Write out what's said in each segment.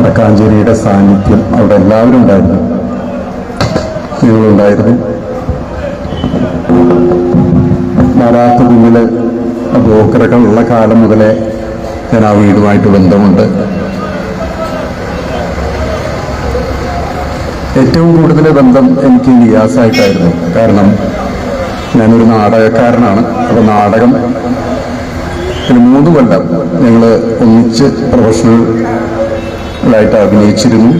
വടക്കാഞ്ചേരിയുടെ സാന്നിധ്യം അവിടെ എല്ലാവരും ഉണ്ടായിരുന്നു. ഉണ്ടായിരുന്നു. മാറാത്ത കുഞ്ഞിൽ ബ്രോക്കറുകളുള്ള കാലം മുതലേ ഞാൻ ആ വീടുമായിട്ട് ബന്ധമുണ്ട്. ഏറ്റവും കൂടുതൽ ബന്ധം എനിക്ക് നിയാസായിട്ടായിരുന്നു. കാരണം ഞാനൊരു നാടകക്കാരനാണ്. അപ്പോൾ നാടകം മൂന്ന് കൊല്ലം ഞങ്ങൾ ഒന്നിച്ച് പ്രൊഫഷണലായിട്ട് അഭിനയിച്ചിരുന്നു.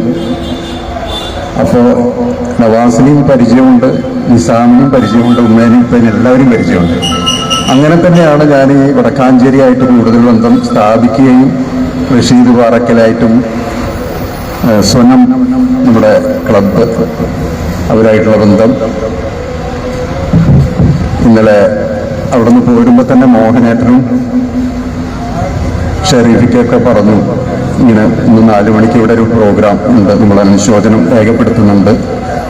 അപ്പോൾ നവാസിനെയും പരിചയമുണ്ട് നിസാമിനെയും പരിചയമുണ്ട് ഉമ്മേനെയും ഇപ്പം എല്ലാവരും പരിചയമുണ്ട്. അങ്ങനെ തന്നെയാണ് ഞാൻ ഈ വടക്കാഞ്ചേരിയായിട്ട് കൂടുതൽ ബന്ധം സ്ഥാപിക്കുകയും റഷീദ് പാറക്കലായിട്ടും സ്വനം നമ്മുടെ ക്ലബ്ബ് അവരായിട്ടുള്ള ബന്ധം. ഇന്നലെ അവിടെ നിന്ന് പോരുമ്പോൾ തന്നെ മോഹനേട്ടനും ഷെരീഫിക്കൊക്കെ പറഞ്ഞു ഇങ്ങനെ ഇന്ന് നാല് മണിക്ക് ഇവിടെ ഒരു പ്രോഗ്രാം ഉണ്ട് നമ്മൾ അനുശോചനം രേഖപ്പെടുത്തുന്നുണ്ട്.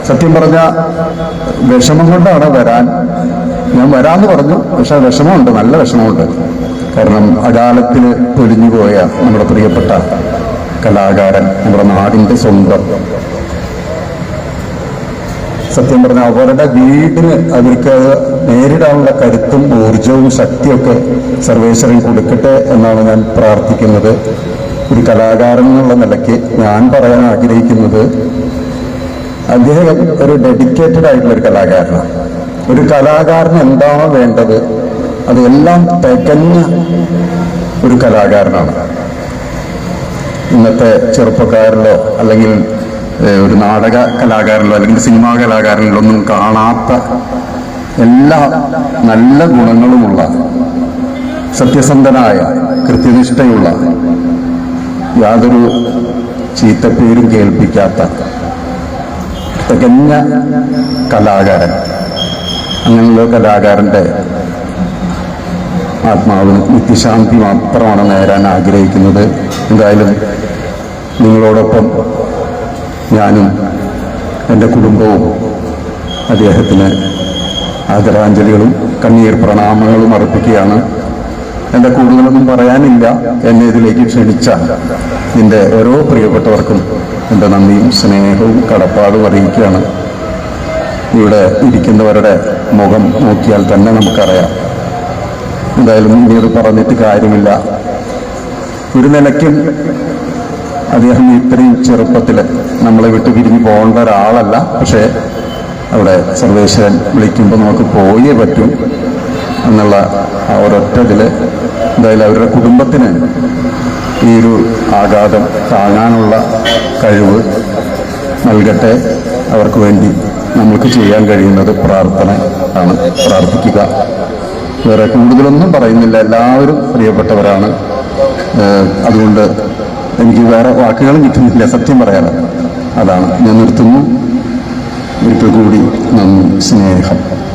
സത്യം പറഞ്ഞ വിഷമം കൊണ്ടാണ് വരാൻ. ഞാൻ വരാമെന്ന് പറഞ്ഞു പക്ഷെ വിഷമമുണ്ട് നല്ല വിഷമമുണ്ട്. കാരണം അകാലത്തിൽ പൊലിഞ്ഞുപോയ നമ്മുടെ പ്രിയപ്പെട്ട കലാകാരൻ നമ്മുടെ നാടിന്റെ സ്വന്തം സത്യം പറഞ്ഞാൽ അവരുടെ വീടിന് അവർക്ക് നേരിടാനുള്ള കരുത്തും ഊർജവും ശക്തിയൊക്കെ സർവേശ്വരൻ കൊടുക്കട്ടെ എന്നാണ് ഞാൻ പ്രാർത്ഥിക്കുന്നത്. ഒരു കലാകാരൻ എന്നുള്ള നിലയ്ക്ക് ഞാൻ പറയാൻ ആഗ്രഹിക്കുന്നത് അദ്ദേഹം ഒരു ഡെഡിക്കേറ്റഡ് ആയിട്ടുള്ള ഒരു കലാകാരനാണ്. ഒരു കലാകാരന് എന്താണോ വേണ്ടത് അതെല്ലാം തികഞ്ഞ ഒരു കലാകാരനാണ്. ഇന്നത്തെ ചെറുപ്പക്കാരിലോ അല്ലെങ്കിൽ ഒരു നാടക കലാകാരനിലോ അല്ലെങ്കിൽ സിനിമാ കലാകാരനിലോ ഒന്നും കാണാത്ത എല്ലാ നല്ല ഗുണങ്ങളുമുള്ള സത്യസന്ധനായ കൃത്യനിഷ്ഠയുള്ള യാതൊരു ചീത്തപ്പേരും കേൾപ്പിക്കാത്ത തികഞ്ഞ കലാകാരൻ. അങ്ങനെയുള്ള കലാകാരന്റെ ആത്മാവ് നിത്യശാന്തി മാത്രമാണ് നേരാൻ ആഗ്രഹിക്കുന്നത്. എന്തായാലും നിങ്ങളോടൊപ്പം ഞാനും എന്റെ കുടുംബവും അദ്ദേഹത്തിന് ആദരാഞ്ജലികളും കണ്ണീർ പ്രണാമങ്ങളും അർപ്പിക്കുകയാണ്. എന്റെ കൂടുതലൊന്നും പറയാനില്ല. എന്നെ ഇതിലേക്ക് ക്ഷണിച്ച എന്റെ ഓരോ പ്രിയപ്പെട്ടവർക്കും എന്റെ നന്ദിയും സ്നേഹവും കടപ്പാടും അറിയിക്കുകയാണ്. ഇവിടെ ഇരിക്കുന്നവരുടെ മുഖം നോക്കിയാൽ തന്നെ നമുക്കറിയാം. എന്തായാലും ഇനി അത് പറഞ്ഞിട്ട് കാര്യമില്ല. ഒരു നിലയ്ക്കും അദ്ദേഹം ഇത്രയും ചെറുപ്പത്തിൽ നമ്മളെ വിട്ട് പിരിഞ്ഞു പോകേണ്ട ഒരാളല്ല. പക്ഷേ അവിടെ സർവേശ്വരൻ വിളിക്കുമ്പോൾ നമുക്ക് പോയേ പറ്റും എന്നുള്ള ആ ഒരൊറ്റ ഇതിൽ എന്തായാലും അവരുടെ കുടുംബത്തിന് ഈ ഒരു ആഘാതം താങ്ങാനുള്ള കഴിവ് നൽകട്ടെ. അവർക്ക് വേണ്ടി നമുക്ക് ചെയ്യാൻ കഴിയുന്നത് പ്രാർത്ഥന ആണ്. പ്രാർത്ഥിക്കുക. വേറെ കൂടുതലൊന്നും പറയുന്നില്ല. എല്ലാവരും പ്രിയപ്പെട്ടവരാണ്. അതുകൊണ്ട് എനിക്ക് വേറെ വാക്കുകളും കിട്ടുന്നില്ല സത്യം പറയാതെ അതാണ്. ഞാൻ നിർത്തുന്നു. ഒരിക്കൽ കൂടി നന്ദി സ്നേഹം.